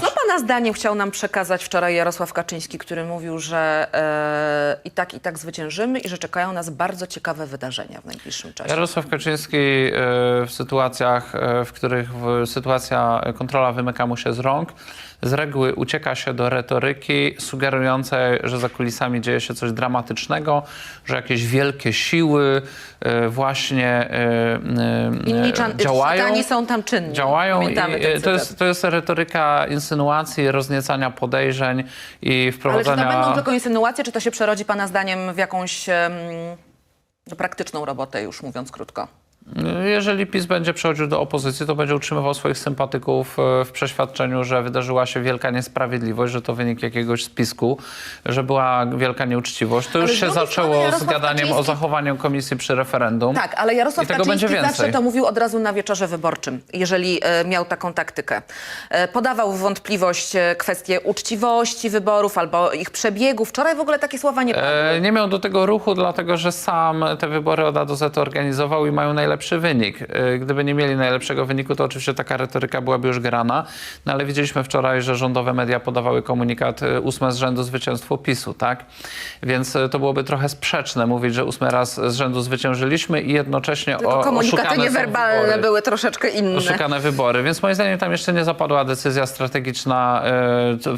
Co pana zdaniem chciał nam przekazać wczoraj Jarosław Kaczyński, który mówił, że e, i tak, i tak zwyciężymy i że czekają nas bardzo ciekawe wydarzenia w najbliższym czasie? Jarosław Kaczyński e, w sytuacjach, e, w których w- sytuacja e, kontrola wymyka mu się z rąk, z reguły ucieka się do retoryki sugerującej, że za kulisami dzieje się coś dramatycznego, że jakieś wielkie siły e, właśnie e, e, Inni działają. Są tam czynni. Działają i ten to cytat. jest, to jest retoryka insynuacji, rozniecania podejrzeń i Ale czy to wprowadzania... będą tylko insynuacje, czy to się przerodzi pana zdaniem w jakąś no, praktyczną robotę, już mówiąc krótko? Jeżeli PiS będzie przechodził do opozycji, to będzie utrzymywał swoich sympatyków e, w przeświadczeniu, że wydarzyła się wielka niesprawiedliwość, że to wynik jakiegoś spisku, że była wielka nieuczciwość. To Ale już się zaczęło z gadaniem o Kaczyński- zachowaniu komisji przy referendum. Tak, ale Jarosław I tego będzie Kaczyński zawsze to mówił od razu na wieczorze wyborczym, jeżeli e, miał taką taktykę. E, podawał w wątpliwość kwestię uczciwości wyborów albo ich przebiegu. Wczoraj w ogóle takie słowa nie padły. Nie miał do tego ruchu, dlatego że sam te wybory od A do Z organizował i mają najlepszy wynik. E, Gdyby nie mieli najlepszego wyniku, to oczywiście taka retoryka byłaby już grana. No ale widzieliśmy wczoraj, że rządowe media podawały komunikat e, ósme z rzędu zwycięstwo PiSu, tak? Więc e, to byłoby trochę sprzeczne mówić, że ósmy raz z rzędu zwyciężyliśmy i jednocześnie Tylko o, komunikaty niewerbalne były troszeczkę inne. oszukane wybory, więc moim zdaniem tam jeszcze nie zapadła decyzja strategiczna,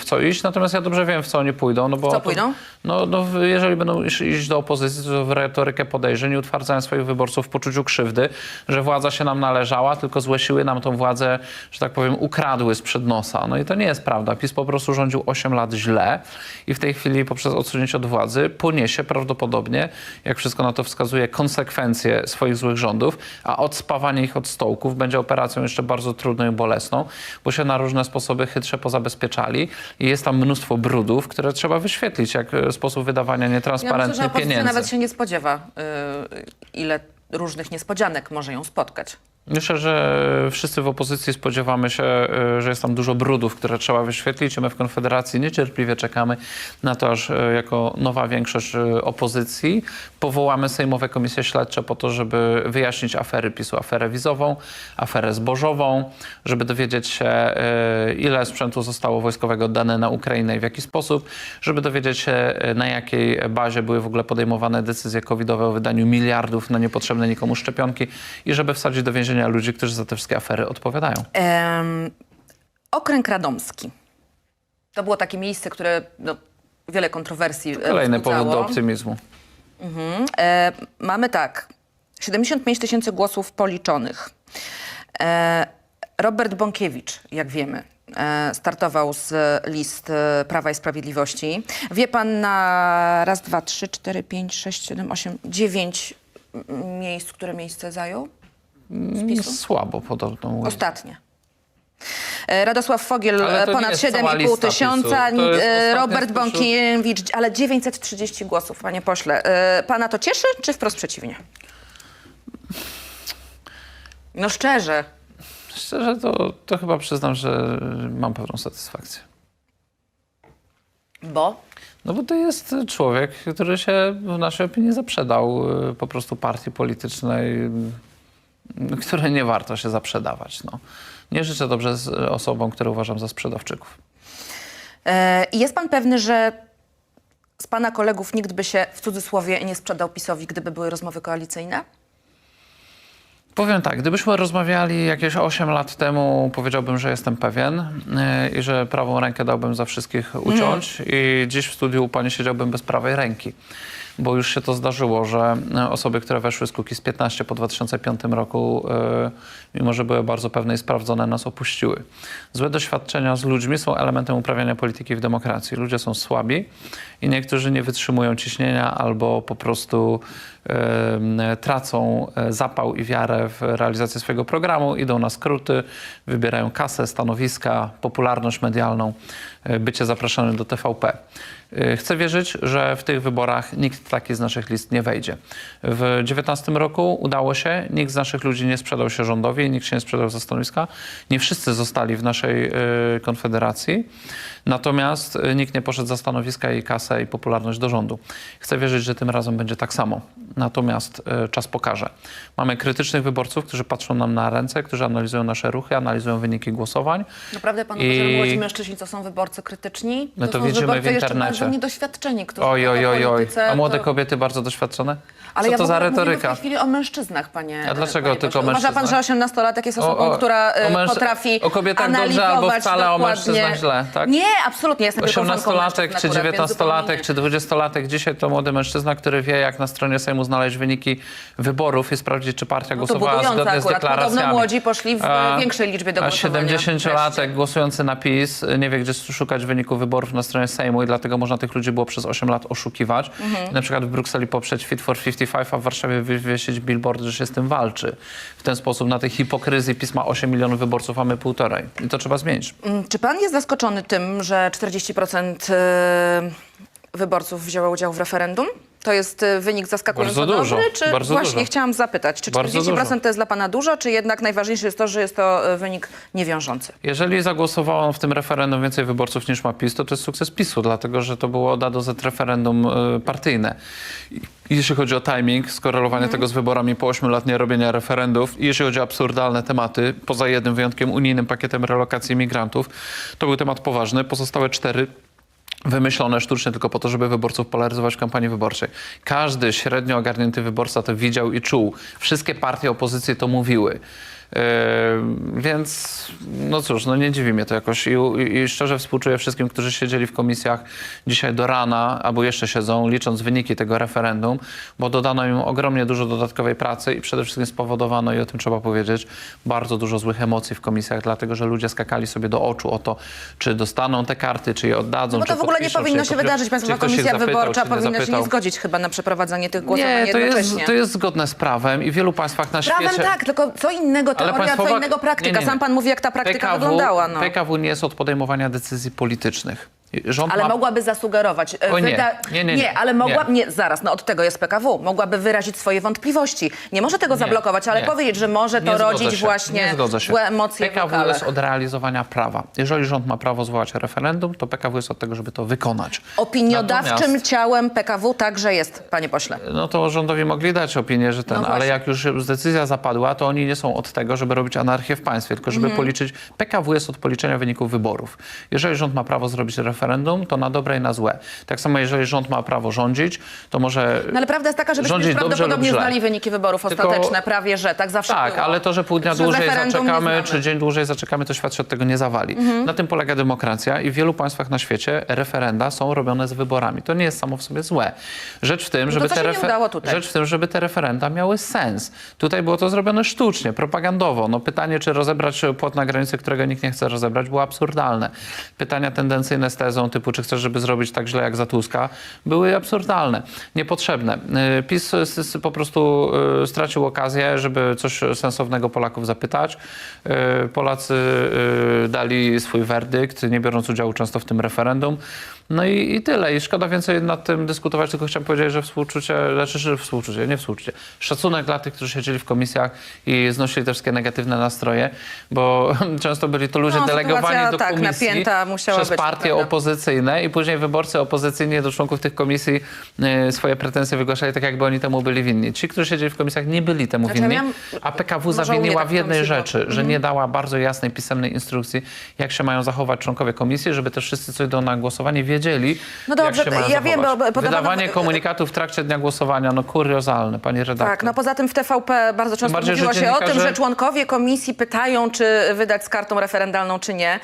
w co iść, natomiast ja dobrze wiem, w co oni pójdą. No bo co to- pójdą? No, no, w- jeżeli będą iść, iść do opozycji, to w retorykę podejrzeń i utwardzają swoich wyborców w poczuciu krzywdy, że władza się nam należała, tylko złe siły nam tą władzę, że tak powiem, ukradły sprzed nosa. No i to nie jest prawda. PiS po prostu rządził 8 lat źle i w tej chwili poprzez odsunięcie od władzy poniesie prawdopodobnie, jak wszystko na to wskazuje, konsekwencje swoich złych rządów, a odspawanie ich od stołków będzie operacją jeszcze bardzo trudną i bolesną, bo się na różne sposoby chytrze pozabezpieczali i jest tam mnóstwo brudów, które trzeba wyświetlić, jak e, sposób wydawania Ja myślę, nietransparentnych że pieniędzy. nawet się nie spodziewa, y, ile różnych niespodzianek może ją spotkać. Myślę, że wszyscy w opozycji spodziewamy się, e, że jest tam dużo brudów, które trzeba wyświetlić. My w Konfederacji niecierpliwie czekamy na to, aż e, jako nowa większość e, opozycji powołamy sejmowe komisje śledcze po to, żeby wyjaśnić afery PiSu, aferę wizową, aferę zbożową, żeby dowiedzieć się, ile sprzętu zostało wojskowego oddane na Ukrainę i w jaki sposób, żeby dowiedzieć się, na jakiej bazie były w ogóle podejmowane decyzje covidowe o wydaniu miliardów na niepotrzebne nikomu szczepionki i żeby wsadzić do więzienia ludzi, którzy za te wszystkie afery odpowiadają. Okręg Radomski. To było takie miejsce, które no, wiele kontrowersji e, Kolejny powód wzbudzało. do optymizmu. E, mamy tak, 75 tysięcy głosów policzonych. E, Robert Bąkiewicz, jak wiemy, e, startował z list e, Prawa i Sprawiedliwości. Wie pan na raz, dwa, trzy, cztery, pięć, sześć, siedem, osiem, dziewięć miejsc, które miejsce zajął? Z PiSu? Słabo podobno mówi. Ostatnie. E, Radosław Fogiel e, ponad jest cała 7,5 lista tysiąca, e, Robert Bąkiewicz, ale 930 głosów, panie pośle. Pana to cieszy, czy wprost przeciwnie? No szczerze. Szczerze to, to chyba przyznam, że mam pewną satysfakcję. Bo? No bo to jest człowiek, który się w naszej opinii zaprzedał po prostu partii politycznej, której nie warto się zaprzedawać. No. Nie życzę dobrze z osobom, które uważam za sprzedawczyków. E, I jest pan pewny, że z pana kolegów nikt by się w cudzysłowie nie sprzedał PiSowi, gdyby były rozmowy koalicyjne? Powiem tak, gdybyśmy rozmawiali jakieś 8 lat temu, powiedziałbym, że jestem pewien yy, i że prawą rękę dałbym za wszystkich uciąć i dziś w studiu u pani siedziałbym bez prawej ręki. Bo już się to zdarzyło, że yy, osoby, które weszły z Kukiz 15 po 2005 roku, yy, mimo że były bardzo pewne i sprawdzone, nas opuściły. Złe doświadczenia z ludźmi są elementem uprawiania polityki w demokracji. Ludzie są słabi i niektórzy nie wytrzymują ciśnienia albo po prostu e, tracą e, zapał i wiarę w realizację swojego programu, idą na skróty, wybierają kasę, stanowiska, popularność medialną, e, bycie zapraszanym do TVP. E, Chcę wierzyć, że w tych wyborach nikt taki z naszych list nie wejdzie. W 2019 roku udało się, nikt z naszych ludzi nie sprzedał się rządowi, nikt się nie sprzedał za stanowiska. Nie wszyscy zostali w naszej e, konfederacji. Natomiast y, nikt nie poszedł za stanowiska i kasę i popularność do rządu. Chcę wierzyć, że tym razem będzie tak samo. Natomiast y, czas pokaże. Mamy krytycznych wyborców, którzy patrzą nam na ręce, którzy analizują nasze ruchy, analizują wyniki głosowań. Naprawdę pan I- młodzi mężczyźni to są wyborcy krytyczni? No to są widzimy w internecie. niedoświadczeni, którzy Oj, oj, oj, oj. A młode to... kobiety bardzo doświadczone? Ale Co ja to w za mówimy w retoryka? tej chwili o mężczyznach, panie A dlaczego panie tylko o pośle. Uważa pan, że mężczyznach? 18-latek jest O- osobą, o- która o e, mężczy- potrafi o kobietach dobrze, analizować albo wcale o mężczyznach źle, tak? Nie, absolutnie. Jestem tylko fanką 18-latek, mężczyzn czy akurat, więc zupełnie 19-latek, nie. czy 20-latek, dzisiaj to młody mężczyzna, który wie, jak na stronie Sejmu znaleźć wyniki wyborów i sprawdzić, czy partia No głosowała zgodnie z deklaracjami. Podobno młodzi poszli w A- większej liczbie do A głosowania. 70-latek głosujący na PiS nie wie, gdzie szukać wyników wyborów na stronie Sejmu i dlatego można tych ludzi było przez 8 lat oszukiwać. Mhm. Na przykład w Brukseli poprzeć Fit for 55, a w Warszawie wywiesić billboard, że się z tym walczy. W ten sposób na tej hipokryzji PiS ma 8 milionów wyborców, a my półtorej. I to trzeba zmienić. Mm, Czy pan jest zaskoczony tym, że 40% e, wyborców wzięło udział w referendum? To jest e, wynik zaskakująco Bardzo dużo, dobry? Czy bardzo właśnie dużo. chciałam zapytać, czy Bardzo 40% dużo. to jest dla pana dużo, czy jednak najważniejsze jest to, że jest to e, wynik niewiążący? Jeżeli zagłosowało w tym referendum więcej wyborców niż ma PiS, to to jest sukces PiSu, dlatego że to było od A do Z referendum y, partyjne. Jeśli chodzi o timing, skorelowanie tego z wyborami po 8 lat nie robienia referendów i jeśli chodzi o absurdalne tematy, poza jednym wyjątkiem unijnym pakietem relokacji migrantów, to był temat poważny. Pozostałe cztery wymyślone sztucznie tylko po to, żeby wyborców polaryzować w kampanii wyborczej. Każdy średnio ogarnięty wyborca to widział i czuł. Wszystkie partie opozycji to mówiły. Yy, więc no cóż, no nie dziwi mnie to jakoś I, i, szczerze współczuję wszystkim, którzy siedzieli w komisjach dzisiaj do rana, albo jeszcze siedzą, licząc wyniki tego referendum, bo dodano im ogromnie dużo dodatkowej pracy i przede wszystkim spowodowano, i o tym trzeba powiedzieć, bardzo dużo złych emocji w komisjach, dlatego że ludzie skakali sobie do oczu o to, czy dostaną te karty, czy je oddadzą, No bo to w ogóle nie powinno się wydarzyć. Państwowa Komisja zapytał, Wyborcza powinna się nie zgodzić chyba na przeprowadzanie tych głosowań Nie, to jednocześnie. jest, to jest zgodne z prawem i w wielu państwach na Prawem świecie... tak, tylko co innego teoria, państwowa- co innego praktyka. nie, nie. Sam pan mówi, jak ta praktyka wyglądała. No. PKW nie jest od podejmowania decyzji politycznych. Rząd Ale ma... mogłaby zasugerować. e, O nie, wyda- nie, nie, nie. ale mogła. Nie. Nie. zaraz, no od tego jest PKW. Mogłaby wyrazić swoje wątpliwości. Nie może tego zablokować, ale nie. powiedzieć, że może to Nie rodzić się, właśnie nie złe emocje PKW lokalach. jest od realizowania prawa. Jeżeli rząd ma prawo zwołać referendum, to PKW jest od tego, żeby to wykonać. Opiniodawczym Natomiast- ciałem PKW także jest, panie pośle. No to rządowi mogli dać opinię, że ten, No ale jak już decyzja zapadła, to oni nie są od tego, żeby robić anarchię w państwie, tylko żeby Mhm. policzyć. PKW jest od policzenia wyników wyborów. Jeżeli rząd ma prawo zrobić referendum, to na dobre i na złe. Tak samo jeżeli rząd ma prawo rządzić, to może. No ale prawda jest taka, że byśmy Rządzić dobrze prawdopodobnie lub źle. znali wyniki wyborów Tylko- ostateczne, prawie że, tak zawsze Tak, było. ale to, że pół dnia Że dłużej referendum nie zaczekamy, znamy. czy dzień dłużej zaczekamy, to świat się od tego nie zawali. Mhm. Na tym polega demokracja i w wielu państwach na świecie referenda są robione z wyborami. To nie jest samo w sobie złe. Rzecz w tym, żeby, co te, się nie udało tutaj? Rzecz w tym, żeby te referenda miały sens. Tutaj było to zrobione sztucznie, propagandowo. No pytanie, czy rozebrać płot na granicy, którego nikt nie chce rozebrać, było absurdalne. Pytania tendencyjne z tezą typu, czy chcesz, żeby zrobić tak źle jak za Tuska, były absurdalne, niepotrzebne. Y, PiS s- po prostu y, stracił okazję, żeby coś sensownego Polaków zapytać. Y, Polacy y, dali swój werdykt, nie biorąc udziału często w tym referendum. No i, i tyle. I szkoda więcej nad tym dyskutować, tylko chciałem powiedzieć, że współczucie, znaczy, że współczucie, nie współczucie. Szacunek dla tych, którzy siedzieli w komisjach i znosili te wszystkie negatywne nastroje, bo często byli to ludzie No, delegowani do tak, komisji napięta musiała przez być, partie opozycyjne i później wyborcy opozycyjni do członków tych komisji y, swoje pretensje wygłaszali tak, jakby oni temu byli winni. Ci, którzy siedzieli w komisjach, nie byli temu Znaczy, ja winni, miałam- a PKW zawiniła tak w jednej komisji było. rzeczy, że nie dała bardzo jasnej, pisemnej instrukcji, jak się mają zachować członkowie komisji, żeby też wszyscy, co idą na głosowanie, wiedzieli, No dobrze, jak się mają ja wiem, zachować. bo podawano- Wydawanie komunikatów w trakcie dnia głosowania, no kuriozalne, pani redaktor. Tak, no poza tym w TVP bardzo często bardziej, że mówiło się o tym, dziennikarze- że członkowie komisji pytają, czy wydać z kartą referendalną, czy nie.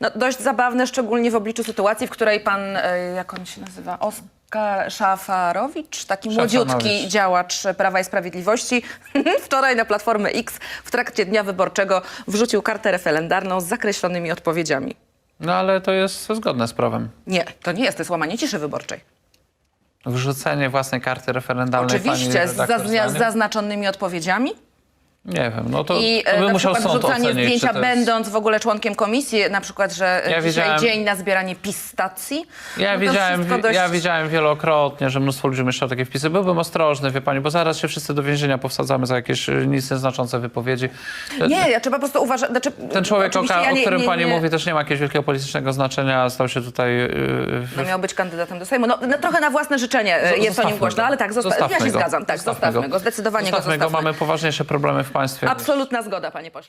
No, dość zabawne, szczególnie w obliczu sytuacji, w której pan, e, jak on się nazywa, Oskar Szafarowicz, taki Szafanowicz. młodziutki działacz Prawa i Sprawiedliwości, wczoraj na Platformę X w trakcie dnia wyborczego wrzucił kartę referendalną z zakreślonymi odpowiedziami. No ale to jest zgodne z prawem. Nie, to nie jest, to jest łamanie ciszy wyborczej. Wrzucenie własnej karty referendalnej pani Oczywiście, z, redaktor zaznia- z zdaniem? zaznaczonymi odpowiedziami. Nie wiem, no to, I to e, by na musiał przykład sąd wrzucanie ocenić, zdjęcia czy to jest... będąc w ogóle członkiem komisji, na przykład, że Ja dzisiaj wiedziałem- dzień na zbieranie pistacji. Ja, No to widziałem, wszystko dość... ja widziałem wielokrotnie, że mnóstwo ludzi umieszczało takie wpisy. Byłbym ostrożny, wie pani, bo zaraz się wszyscy do więzienia powsadzamy za jakieś y, nic nieznaczące wypowiedzi. Nie, ja trzeba po prostu uważać. Znaczy, Ten człowiek, o, oczywiście ja o nie- którym nie- pani nie- mówi, też nie ma jakiegoś wielkiego politycznego znaczenia. Stał się tutaj... Yy, No miał być kandydatem do Sejmu. No, no trochę na własne życzenie e, Zo- jest o nim głośno, go. ale tak, zosta- Zostawmy ja się go. zgadzam. Tak, zostawmy, go. Zdecydowanie zostawmy go zostawmy. Mamy poważniejsze problemy w państwie. Absolutna zgoda, panie pośle.